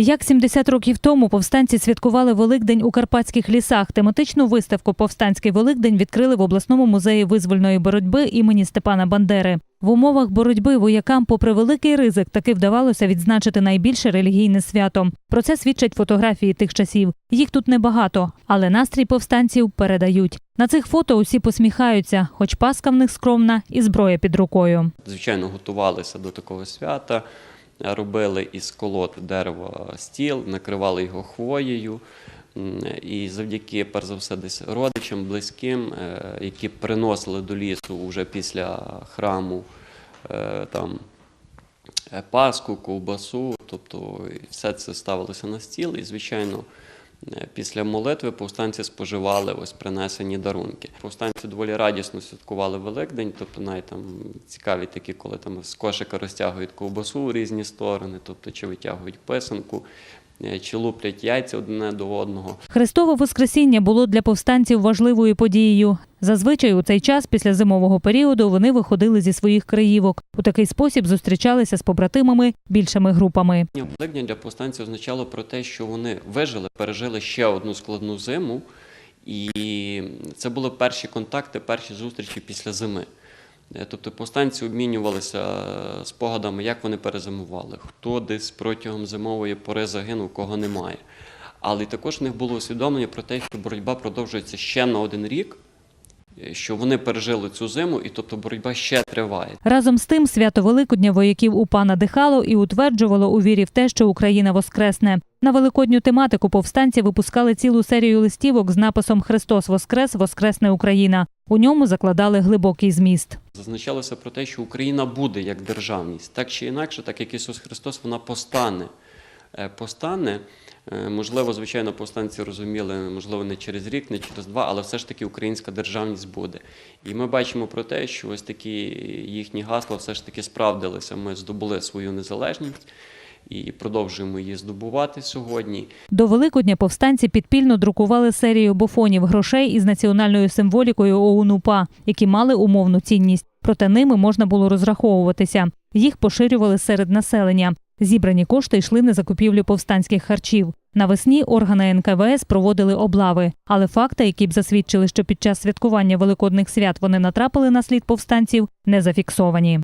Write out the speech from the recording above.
Як 70 років тому повстанці святкували Великдень у карпатських лісах, тематичну виставку Повстанський Великдень відкрили в обласному музеї визвольної боротьби імені Степана Бандери. В умовах боротьби воякам, попри великий ризик, таки вдавалося відзначити найбільше релігійне свято. Про це свідчать фотографії тих часів. Їх тут небагато, але настрій повстанців передають. На цих фото усі посміхаються, хоч паска в них скромна і зброя під рукою. Звичайно, готувалися до такого свята, робили із колод дерева стіл, накривали його хвоєю. І завдяки, перш за все, десь родичам, близьким, е, які приносили до лісу вже після храму е, там, е, паску, ковбасу, тобто все це ставилося на стіл. І, звичайно, е, після молитви повстанці споживали ось принесені дарунки. Повстанці доволі радісно святкували Великдень, тобто навіть там цікаві такі, коли там з кошика розтягують ковбасу у різні сторони, тобто чи витягують писанку, е, чи луплять яйця одне до одного. Христове Воскресіння було для повстанців важливою подією. Зазвичай у цей час, після зимового періоду, вони виходили зі своїх краївок. У такий спосіб зустрічалися з побратимами більшими групами. Великдень для повстанців означало про те, що вони вижили, пережили ще одну складну зиму, і це були перші контакти, перші зустрічі після зими. Е, Тобто повстанці обмінювалися е, спогадами, як вони перезимували, хто десь протягом зимової пори загинув, кого немає. Але також в них було усвідомлення про те, що боротьба продовжується ще на один рік, що вони пережили цю зиму, і тобто боротьба ще триває. Разом з тим, свято Великодня вояків УПА надихало і утверджувало у вірі в те, що Україна воскресне. На великодню тематику повстанці випускали цілу серію листівок з написом Христос Воскрес, Воскресне Україна. У ньому закладали глибокий зміст. Зазначалося про те, що Україна буде як державність. Так чи інакше, так як Ісус Христос, вона постане. Е, Постане, можливо, звичайно, повстанці розуміли, можливо, не через рік, не через два, але все ж таки українська державність буде. І ми бачимо про те, що ось такі їхні гасла все ж таки справдилися. Ми здобули свою незалежність і продовжуємо її здобувати сьогодні. До Великодня повстанці підпільно друкували серію бофонів грошей із національною символікою ОУН-УПА, які мали умовну цінність. Проте ними можна було розраховуватися. Їх поширювали серед населення. Зібрані кошти йшли на закупівлю повстанських харчів. Навесні органи НКВС проводили облави, але факти, які б засвідчили, що під час святкування великодних свят вони натрапили на слід повстанців, не зафіксовані.